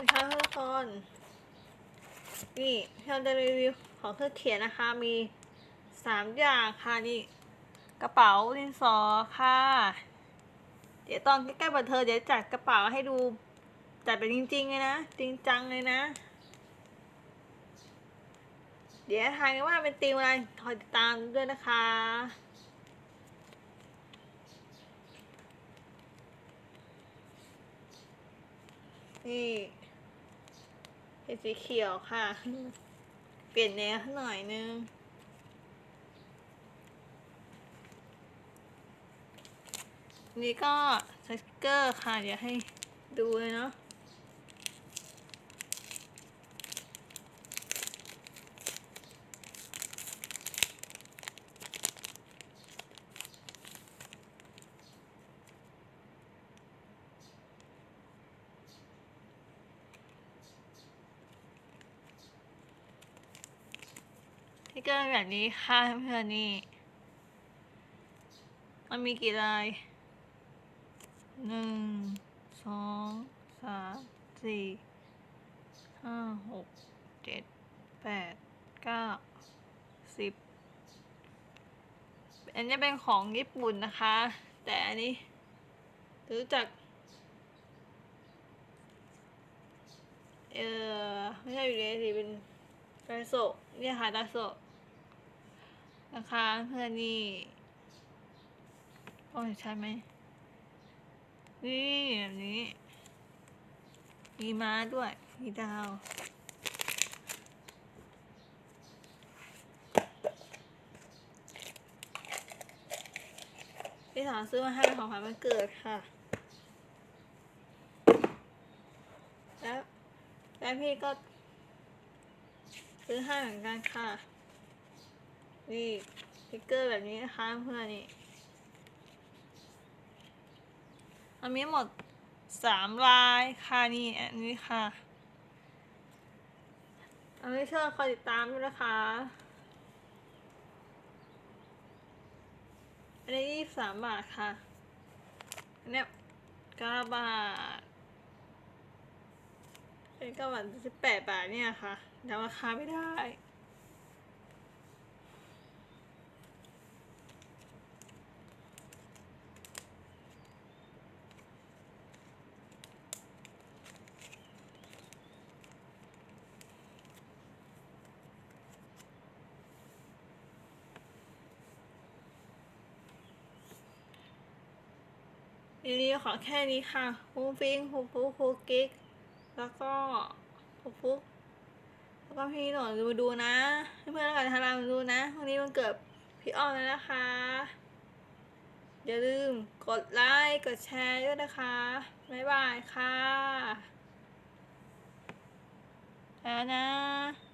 วัสดีค่ะทุกคนนี่ที่เราจะรีวิวของเครื่องเขียนนะคะ มีสามอย่างค่ะนี่กระเป๋าดินสอค่ะ เดี๋ยวตอนใกล้ๆบันเทิงเดี๋ยวจัดกระเป๋าให้ดู จัดเป็นจริงๆเลยนะ จริงจังเลยนะ เดี๋ยวทายกันว่าเป็นตีมอะไรคอยติดตามด้วยนะคะนี่ เป็นสีเขียวค่ะ เปลี่ยนแนวให้หน่อยนึงนี่ก็สติกเกอร์ค่ะ เดี๋ยวให้ดูเลยเนาะ สติกเกอร์แบบนี้ค่ะเพื่อนๆนี่ มันมีกี่ลายหนึ่งสองสามสี่ห้าหกเจ็ดแปดเก้าสิบอันนี้เป็นของญี่ปุ่นนะคะ แต่อันนี้รู้จักเออไม่ใช่อยู่ในสิเป็น ดาโซเนี่ยค่ะดาโซนะคะเพื่อนนี่โอ้ยใช่ไหมนี่แบบนี้ มีม้าด้วย มีดาว พี่สาวซื้อมาให้ของขวัญวันเกิดค่ะ แล้ว แล้วพี่ก็ ซื้อให้เหมือนกันค่ะ นี่สติกเกอร์แบบนี้นะคะเพื่อนนี่อันนี้หมดสามลายค่ะนี่อันนี้ค่ะอันนี้เชิญคอยติดตามด้วยนะคะอันนี้ยี่สามบาทค่ะอันเนี้ยเก้าบาท เป็นเก้าบาทสิบแปดบาทเนี่ยค่ะเดาราคาไม่ได้รีวิวขอแค่นี้ค่ะฟูฟิงฟูฟุกฟูกิก แล้วก็ปกฟุกแล้วก็พี่หน่อยมาดูนะ เพื่อนๆกันทารามาดูนะวันนี้มันเกิดพี่อ้อมแล้วนะคะ อย่าลืมกดไลค์กดแชร์ด้วยนะคะ บ๊ายบายค่ะแล้วนะ